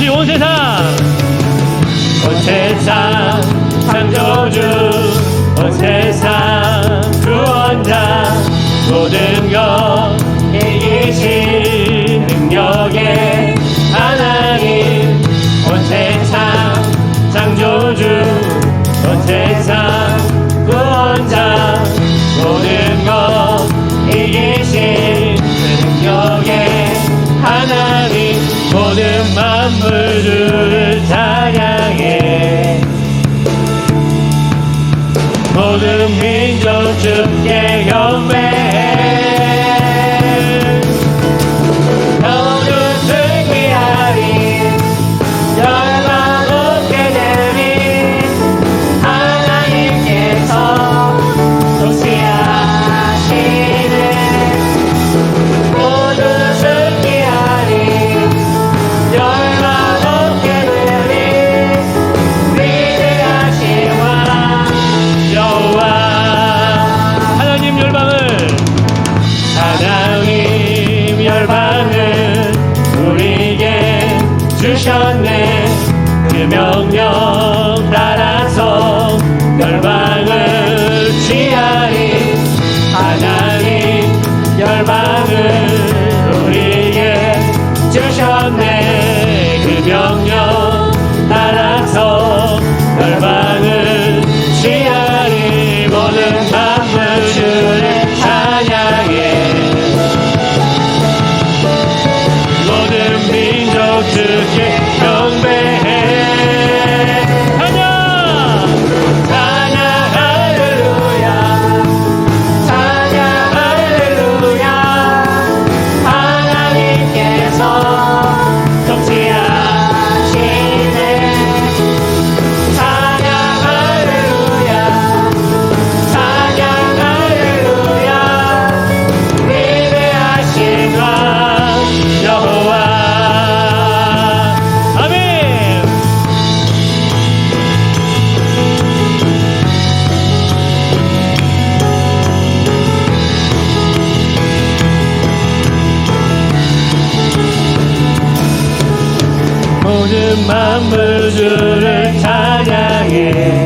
같이 온 세상. 온 세상 창조주. 온 세상 구원자. 모든 것 빈 져줄게 연맹 주셨네. 그 명령 따라 모든 만물 주를 찬양해